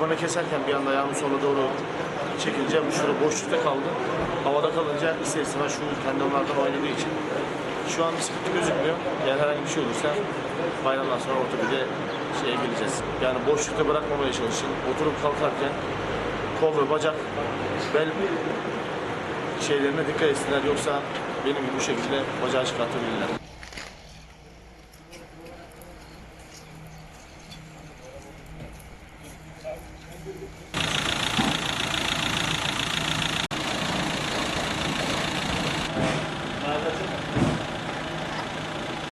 kurbanı keserken bir anda ayağımı sola doğru çekince şurada boşlukta kaldı. Havada kalınca ister istemez şu tendonlardan oynadığı için şu an bir sıkıntı gözükmüyor. Eğer herhangi bir şey olursa bayramdan sonra ortopede şeye geleceğiz. Yani boşlukta bırakmamaya çalışın. Oturup kalkarken kol ve bacak bel şeylerine dikkat etsinler yoksa benim bu şekilde bacağı çıkartabilirler. 맞아.